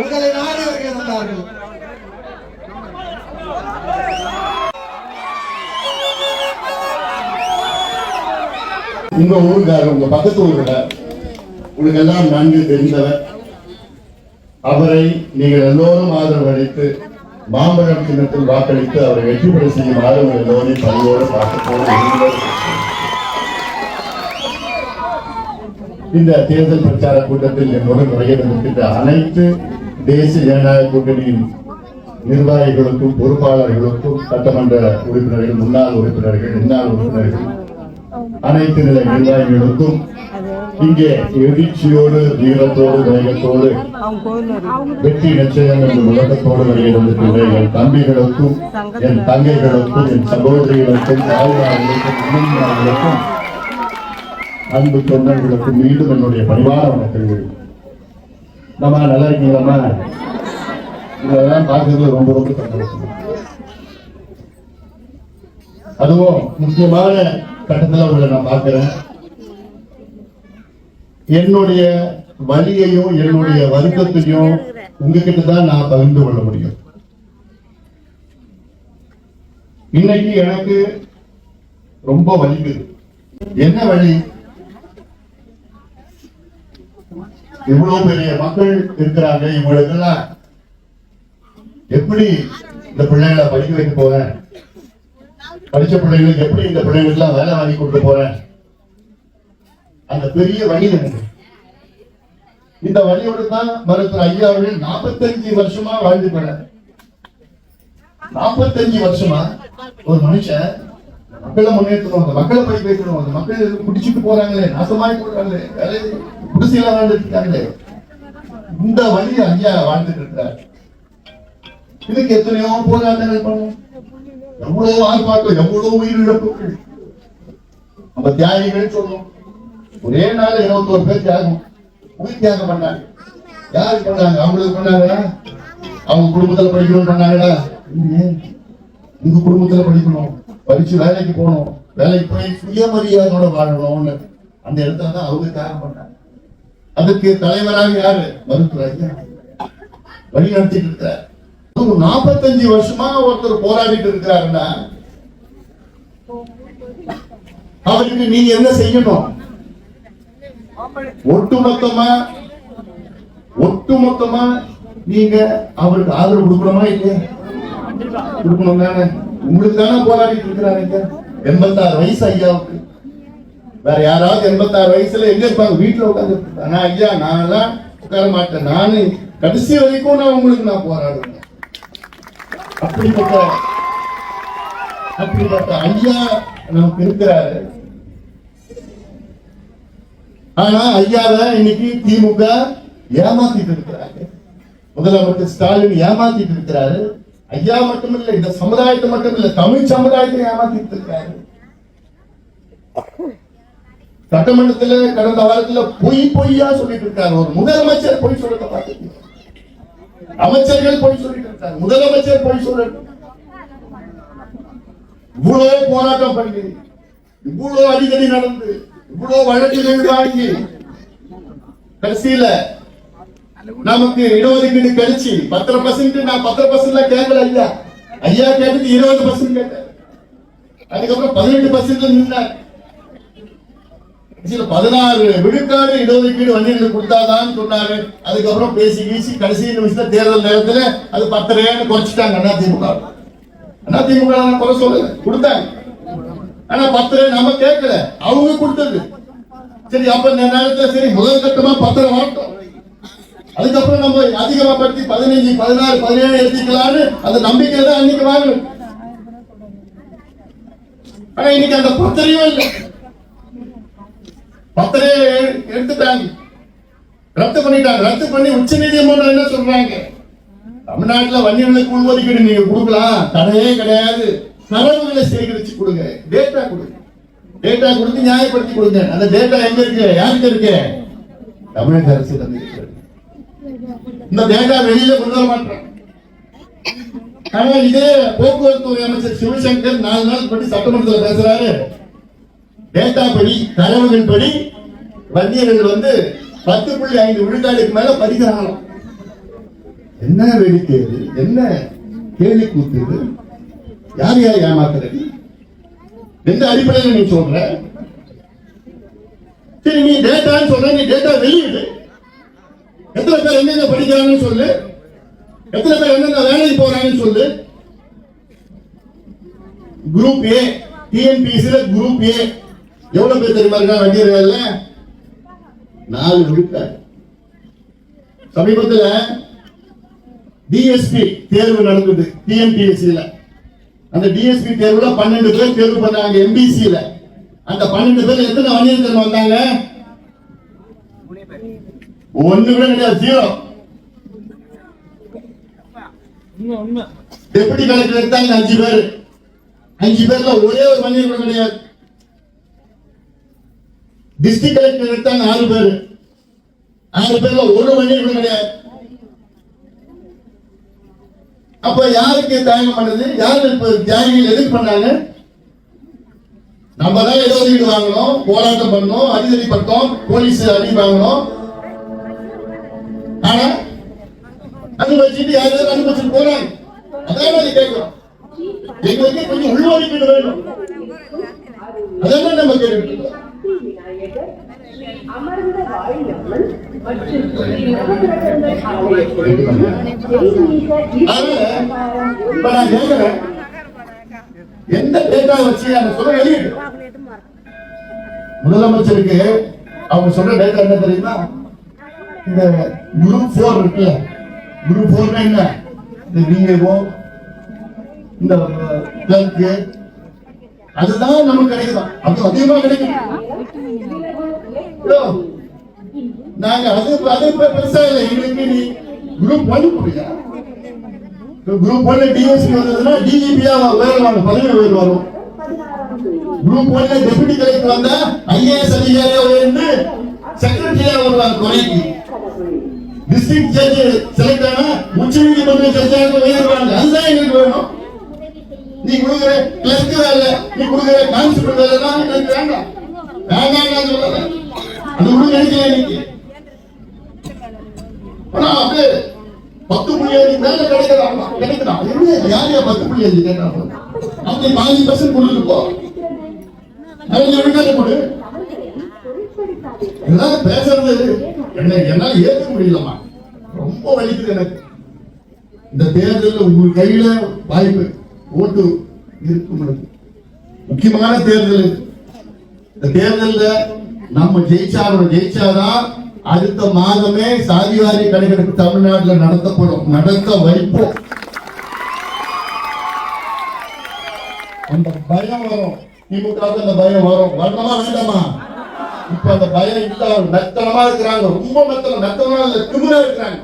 உங்களை நாடி வருகை தந்தார்கள். உங்க ஊருக்காரர் உங்க பக்கத்து ஊருல உங்களுக்கு எல்லாம் நன்கு தெரிந்தவர். அவரை நீங்கள் எல்லோரும் ஆதரவு அளித்து மாம்பழம் சின்னத்தில் வாக்களித்து அவரை வெற்றி பெற செய்யுமாறு உங்கள் எல்லோரையும் பணியோடு பார்க்க இந்த தேர்தல் பிரச்சார கூட்டத்தில் என்னுடன் நுழைந்திருக்கின்ற அனைத்து தேசிய ஜனநாயக கூட்டணியின் நிர்வாகிகளுக்கும் பொறுப்பாளர்களுக்கும் சட்டமன்ற உறுப்பினர்கள் முன்னாள் உறுப்பினர்கள் முன்னாள் உறுப்பினர்கள் அனைத்து நிலை நிர்வாகிகளுக்கும் இங்கே எழுச்சியோடு வீரத்தோடு வேகத்தோடு வெற்றி நிச்சயம் என்ற முழக்கத்தோடு வருகின்ற என் தம்பிகளுக்கும் என் தங்கைகளுக்கும் என் சகோதரிகளுக்கும் தாய்மார்களுக்கும் அன்பு தொண்டர்களுக்கும் மீண்டும் என்னுடைய பரிவார வணக்கங்கள். நம்ம நல்லா இருக்கீங்களா இதெல்லாம் பார்க்கறது ரொம்ப ரொம்ப சந்தோஷம். அதுவும் முக்கியமான கட்டத்தில் உங்களை நான் பார்க்கிறேன். என்னுடைய வழியையும் என்னுடைய வருத்தத்தையும் உங்ககிட்ட தான் நான் பகிர்ந்து கொள்ள முடியும். இன்னைக்கு எனக்கு ரொம்ப வலிக்குது. என்ன வழி இவ்வளவு பெரிய மக்கள் இருக்கிறாங்க இவங்களுக்கெல்லாம் எப்படி இந்த பிள்ளைகளை படிக்க வைக்க போறேன்? படிச்ச பிள்ளைகளுக்கு எப்படி இந்த பிள்ளைகளுக்கு எல்லாம் வேலை வாங்கி கொடுக்க போறேன்? அந்த பெரிய வழி எனக்கு இந்த வழியோடு தான் மருத்துவர் ஐயா அவர்கள் நாற்பத்தஞ்சு வருஷமா வாழ்ந்து போன நாற்பத்தஞ்சு வருஷமா ஒரு மனுஷன் மக்களை முன்னேற்றணும் அந்த மக்களை படிக்க வைக்கணும் அந்த மக்கள் குடிச்சிட்டு போறாங்களே நாசமாய் போடுறாங்களே வேலை குடிசையில வாழ்ந்துட்டு இந்த வழி ஐயா வாழ்ந்துட்டு இருக்கிறார். இதுக்கு எத்தனையோ போராட்டங்கள் பண்ணும் எவ்வளவு ஆர்ப்பாட்டம் எவ்வளவு உயிரிழப்புகள். நம்ம தியாகிகள் சொல்றோம். ஒரே நாள் இருபத்தோரு பேர் தியாகம். உயிர் தியாகம் பண்ணாங்க. யாரு பண்ணாங்க? அவங்களுக்கு பண்ணாங்களா? அவங்க குடும்பத்துல படிக்கணும் பண்ணாங்களா உங்க குடும்பத்துல படிக்கணும். படிச்சு வேலைக்கு போகணும். வேலைக்கு போய் சுயமரியாதையோட வாழணும்னு. அந்த இடத்துல தான் அவங்க தியாகம் பண்ணாங்க. அதுக்கு தலைவராக யாரு? மருத்துவர் வழி நடத்திட்டு இருக்கிறார் நாற்பத்தஞ்சு வருஷமா ஒருத்தர் போராடிட்டு இருக்கிறாருன்னா அவருக்கு நீங்க என்ன செய்யணும்? ஒட்டுமொத்தமா ஒட்டுமொத்தமா நீங்க அவருக்கு ஆதரவு கொடுக்கணுமா இல்லையா? கொடுக்கணும் தானே உங்களுக்கு தானே போராடிட்டு இருக்கிறாருங்க எண்பத்தாறு வயசு ஐயாவுக்கு. வேற யாராவது எண்பத்தாறு வயசுல எங்க இருப்பாங்க? வீட்டுல உட்காந்து ஆனா ஐயா நான் எல்லாம் உட்கார மாட்டேன். நானு கடைசி வரைக்கும் நான் உங்களுக்கு நான் போராடுவேன். அப்படிப்பட்ட அப்படிப்பட்ட ஐயா நமக்கு இருக்கிறாரு. ஆனா ஐயாவை இன்னைக்கு திமுக ஏமாத்திட்டு இருக்கிறாங்க. முதலமைச்சர் ஸ்டாலின் ஏமாத்திட்டு இருக்கிறாரு. ஐயா மட்டும் இல்ல இந்த சமுதாயத்தை மட்டும் இல்ல தமிழ் சமுதாயத்தை ஏமாத்திட்டு இருக்காரு சட்டமன்றத்துல கடந்த வாரத்துல பொய் பொய்யா சொல்லிட்டு இருக்காரு ஒரு முதலமைச்சர் பொய் சொல்றத பார்த்துக்கீங்க. அமைச்சர்கள் பொய் சொல்லிட்டு இருக்காங்க. முதலமைச்சர் பொய் சொல்றது இவ்வளவு போராட்டம் பண்ணி இவ்வளவு அடிக்கடி நடந்து இவ்வளவு வழக்குகள் வாங்கி கடைசியில நமக்கு இடஒதுக்கீடு கழிச்சு பத்தரை பர்சன்ட் நான் பத்தரை பர்சன்ட்ல கேட்கல ஐயா. ஐயா கேட்டது இருபது பர்சன்ட் கேட்டேன். அதுக்கப்புறம் பதினெட்டு பர்சன்ட்ல நின்றார் சில பதினாறு விழுக்காடு இடஒதுக்கீடு வண்டிகளுக்கு கொடுத்தாதான் சொன்னாரு அதுக்கப்புறம் பேசி வீசி கடைசி நிமிஷத்துல தேர்தல் நேரத்துல அது பத்தரையான்னு குறைச்சிட்டாங்க அண்ணா திமுக. அண்ணா திமுக நான் குறை சொல்லு கொடுத்தாங்க. ஆனா பத்தரை நம்ம கேட்கல அவங்க கொடுத்தது. சரி அப்ப இந்த நேரத்துல சரி முதல் கட்டமா பத்தரை வரட்டும். அதுக்கப்புறம் நம்ம அதிகமா படுத்தி பதினஞ்சு பதினாறு பதினேழு எடுத்துக்கலாம்னு அந்த நம்பிக்கை தான் அன்னைக்கு வாங்கணும் ஆனா இன்னைக்கு அந்த பத்திரையும் இல்லை. பத்திரையை எடுத்துட்டாங்க. ரத்து பண்ணிட்டாங்க. ரத்து பண்ணி உச்ச நீதிமன்றம் என்ன சொல்றாங்க? தமிழ்நாட்டில் வன்னியர்களுக்கு உள்ஒதுக்கீடு நீங்க கொடுக்கலாம் தடையே கிடையாது. தரவுகளை சேகரிச்சு கொடுங்க. டேட்டா கொடுங்க. டேட்டா கொடுத்து நியாயப்படுத்தி கொடுங்க. அந்த டேட்டா எங்க இருக்கு? யாருக்கு இருக்கு? தமிழக அரசு இந்த டேட்டா வெளியில கொண்டு வர மாட்டோம். ஆனா இதே போக்குவரத்து துறை அமைச்சர் சிவசங்கர் நாலு நாள் படி சட்டமன்றத்தில் பேசுறாரு. டேட்டா படி தரவுகள் படி வன்னியர்கள் வந்து பத்து புள்ளி ஐந்து விழுக்காடுக்கு மேல பதிக்கிறாங்களாம் என்ன வேடிக்கை இது? என்ன கேள்வி கூத்துது யார் யார் ஏமாத்துறது? எந்த அடிப்படையில் நீ சொல்ற? சரி நீ டேட்டான்னு சொல்ற நீ டேட்டா வெளியிடு. எத்தனை பேர் என்னென்ன படிக்கிறாங்கன்னு சொல்லு. எத்தனை பேர் என்னென்ன வேலைக்கு போறாங்கன்னு சொல்லு. குரூப் ஏ டிஎன்பிஎஸ்சில குரூப் ஏ எவ்வளவு பேர் தெரியுமா இருக்கா? வண்டியர்கள்ல நாலு விழுக்காடு சமீபத்துல டிஎஸ்பி தேர்வு நடந்தது டிஎன்பிஎஸ்சில அந்த டிஎஸ்பி தேர்வுல பன்னெண்டு பேர் தேர்வு பண்ணாங்க எம்பிசில அந்த பன்னெண்டு பேர் எத்தனை வண்டியர்கள் வந்தாங்க? ஒண்ணு கூட கிடையாது ஜீரோ டெபுட்டி கலெக்டர் எடுத்தாங்க அஞ்சு பேர். அஞ்சு பேர்ல ஒரே ஒரு கூட கிடையாது. டிஸ்ட்ரிக்ட் கலெக்டர் எடுத்தாங்க ஆறு பேர். ஆறு பேர்ல ஒரு மனிதர் கூட கிடையாது. அப்ப யாருக்கு தியாகம் பண்ணது? யாரு இப்ப தியாகிகள் எதுக்கு பண்ணாங்க? நம்ம தான் ஏதோ வீடு வாங்கணும் போராட்டம் பண்ணோம் அடிதடி பட்டோம் போலீஸ் அடி வாங்கணும். ஆனா அனுபவிச்சுட்டு யாரு அனுபவிச்சுட்டு போறாங்க? அதான் நாங்க கேட்கிறோம். எங்களுக்கு கொஞ்சம் உள்ஒதுக்கீடு வேணும். அதான் நம்ம கேட்டுக்கிட்டு விநாயகர் அமர்ந்த மற்றும் நவகிரகங்கள் ஆலயத்தில் எந்த டேட்டா வச்சு அந்த சொல்ல வெளியிடு முதலமைச்சருக்கு அவங்க சொல்ற டேட்டா என்ன தெரியுமா? இந்த குரூப் போர் இருக்குல்ல. குரூப் போர்னா என்ன? இந்த விஏஓ இந்த கிளர்க்கு அதுதான் நமக்கு கிடைக்குதா அது அதிகமா கிடைக்கும் நாங்க அது அது இப்ப பெருசா இல்லை. எங்களுக்கு நீ குரூப் ஒன் புரியா? குரூப் ஒன்ல டிஎஸ்பி வந்ததுன்னா டிஜிபியா உயர்வாங்க பதவி உயர்வு வரும். குரூப் ஒன்ல டெபுட்டி கலெக்டர் வந்தா ஐஏஎஸ் அதிகாரியா உயர்ந்து செக்ரட்டரியா வருவாங்க குறைக்கு. டிஸ்ட்ரிக்ட் ஜட்ஜ் செலக்ட் ஆனா உச்ச நீதிமன்ற ஜட்ஜாக உயர்வாங்க. அதுதான் எங்களுக்கு வேணும். நீ கொடுக்குற கிளர்க்கு வேலை நீ கொடுக்குற கான்ஸ்டபிள் வேலை தான் எனக்கு வேண்டாம். வேண்டாம் நான் சொல்லல. அது கூட நினைக்கல ஆனா அப்படியே பத்து புள்ளி அஞ்சு மேல கிடைக்கிறான். என்ன யார் பத்து புள்ளி அஞ்சு கேட்டாங்க அப்படி பாஞ்சு பர்சன்ட் கொடுத்துட்டு போ. கொடு பேசுறது என்ன என்னால ஏற்க முடியலமா ரொம்ப வலிக்குது எனக்கு. இந்த தேர்தலில் உங்க கையில வாய்ப்பு ஓட்டு இருக்கும் முக்கியமான தேர்தல் இந்த தேர்தல்ல நம்ம ஜெயிச்சாலும் ஜெயிச்சாதான் அடுத்த மாதமே சாதிவாரி கணக்கெடுப்பு தமிழ்நாட்டுல நடத்தப்படும் நடத்த வைப்போம். அந்த பயம் வரும். திமுக அந்த பயம் வரும். வரணுமா வேண்டாமா? இப்ப அந்த பயம் இல்ல. மெத்தனமா இருக்கிறாங்க. ரொம்ப மெத்தனம். மெத்தனமா இல்ல. திமுறா இருக்கிறாங்க.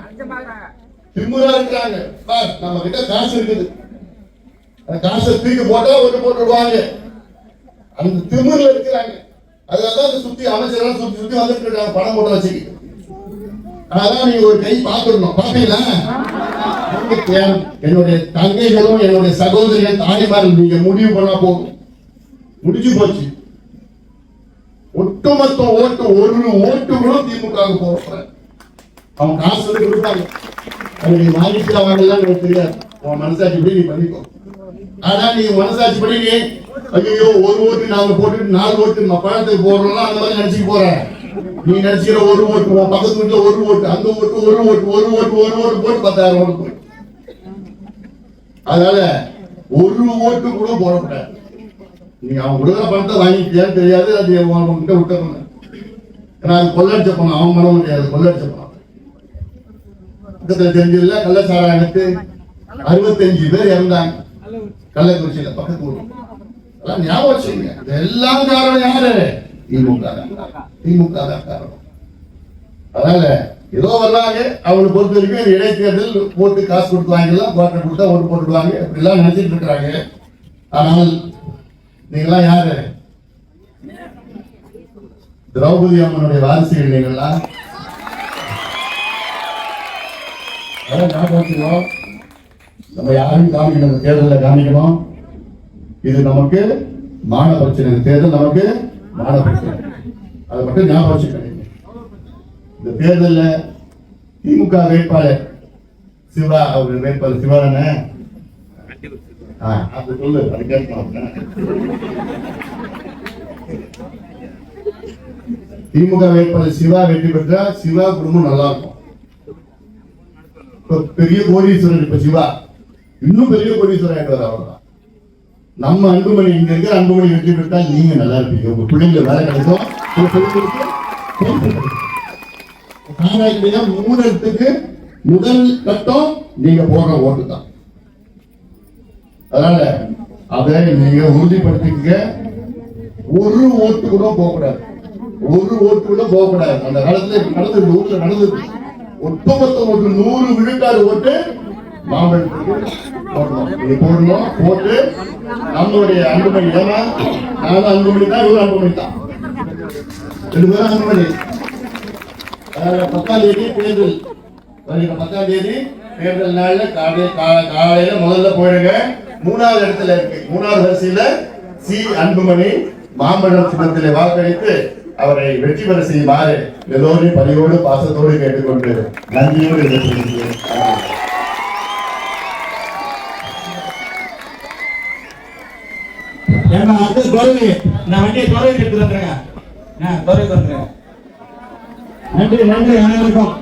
திமுறா இருக்கிறாங்க. பார், நம்ம கிட்ட காசு இருக்குது. அந்த காசை தூக்கி போட்டா ஒட்டு போட்டு விடுவாங்க. அந்த திமிர்ல இருக்கிறாங்க. அதனாலதான் சுத்தி அமைச்சர்கள் சுத்தி சுத்தி வந்துட்டு இருக்காங்க பணம் போட்டு வச்சுக்கிட்டு. அதான் நீங்க ஒரு கை பாத்துடணும் பாப்பீங்களா என்னுடைய தங்கைகளும் என்னுடைய சகோதரிகள் தாய்மார்கள் நீங்க முடிவு பண்ணா போதும். முடிஞ்சு போச்சு. ஒட்டுமொத்த ஓட்டு ஒரு ஓட்டு கூட திமுக போறேன் அவங்க காசு வந்து கொடுப்பாங்க. அவங்க நீ வாங்கிட்டு வாங்கலாம் எனக்கு தெரியாது. உன் மனசாட்சி படி நீ பண்ணிக்கோ. ஆனா நீ மனசாட்சி படி நீ ஐயோ ஒரு ஓட்டு நாங்க போட்டு நாலு ஓட்டு நம்ம பழத்துக்கு போடுறோம்னா அந்த மாதிரி நினைச்சுட்டு போறேன் நீ நினைச்சுக்கிற ஒரு ஓட்டு உன் பக்கத்து வீட்டுல ஒரு ஓட்டு அந்த ஓட்டு ஒரு ஓட்டு ஒரு ஓட்டு ஒரு ஓட்டு போட்டு பத்தாயிரம் ஓட்டு போய் அதனால ஒரு ஓட்டு கூட போடக்கூடாது. நீ அவன் கொடுக்குற பணத்தை வாங்கிட்டியான்னு தெரியாது அது அவன்கிட்ட விட்டுறணும். ஏன்னா அது கொள்ளடிச்ச பணம் அவன் மனம் முடியாது கொள்ளடிச்ச பணம். பக்கத்துல தெரிஞ்சதுல கள்ளச்சாராயத்து அறுபத்தஞ்சு பேர் இறந்தாங்க. கள்ளக்குறிச்சியில பக்கத்து ஊர் அதெல்லாம் ஞாபகம் வச்சுங்க எல்லாம் காரணம் யாரு? திமுக தான். திமுக தான் காரணம். அதனால ஏதோ வர்றாங்க அவங்களை பொறுத்த வரைக்கும் இடைத்தேர்தல் போட்டு காசு கொடுத்து வாங்கிடலாம் குவார்டர் கொடுத்தா ஓட்டு போட்டுடுவாங்க அப்படிலாம் நினைச்சிட்டு இருக்கிறாங்க. ஆனால் நீங்களாம் யாரு? திரௌபதி அம்மனுடைய வாரிசுகள் நீங்கள்லாம் அதான் ஞாபகம் வச்சுக்கணும். நம்ம யாரும் காமிக்கணும் இந்த தேர்தலில் காமிக்கணும். இது நமக்கு மான பிரச்சனை. இந்த தேர்தல் நமக்கு மான பிரச்சனை. அதை மட்டும் ஞாபகம் வச்சுக்கணும் இந்த தேர்தலில் திமுக வேட்பாளர் சிவா அவர் வேட்பாளர் சிவா ஆ, சொல்லு. அது கேட்கணும் திமுக வேட்பாளர் சிவா வெற்றி பெற்றா சிவா குடும்பம் நல்லா இருக்கும். பெரிய கோடீஸ்வரர் இப்ப சிவா. இன்னும் பெரிய கோடீஸ்வரர் ஆயிடுவார் அவர் நம்ம அன்புமணி இங்க இருக்கிற அன்புமணி வெற்றி பெற்றால் நீங்க நல்லா இருப்பீங்க. உங்க பிள்ளைங்க வேலை கிடைக்கும். உங்க பிள்ளைங்களுக்கு முதல் கட்டம் நீங்க போடுற ஓட்டு தான். அதனால அதை நீங்க உறுதிப்படுத்திக்க ஒரு ஓட்டு கூட போகக்கூடாது. ஒரு ஓட்டு கூட போகக்கூடாது. அந்த காலத்துல இப்ப ஊர்ல நடந்து ஒட்டுமொத்த ஓட்டு நூறு விழுக்காடு ஓட்டு மாம்பழத்துக்கு போடணும். போட்டு நம்மளுடைய அன்புமணி. ஏன்னா நானும் அன்புமணி தான் இவரும் அன்புமணி தான். ரெண்டு பேரும் அன்புமணி. அஹ் பத்தாம் தேதி தேர்தல். வருகிற பத்தாம் தேதி தேர்தல் நாள்ல காலை கா- காலையில முதல்ல போயிடுங்க. மூணாவது இடத்துல இருக்கு. மூணாவது வரிசையில சி. அன்புமணி மாம்பழம் சின்னத்திலே வாக்களித்து அவரை வெற்றி பெற செய்யுமாறு எல்லோரையும் பணியோடு பாசத்தோடு கேட்டுக்கொண்டு நன்றியோடு விடைபெறுகிறேன். ஏன்னா அது துறவி நான் வண்டியை துறவி எடுத்து வந்துருங்க துறவி வந்துருங்க. நன்றி நன்றி அனைவருக்கும்.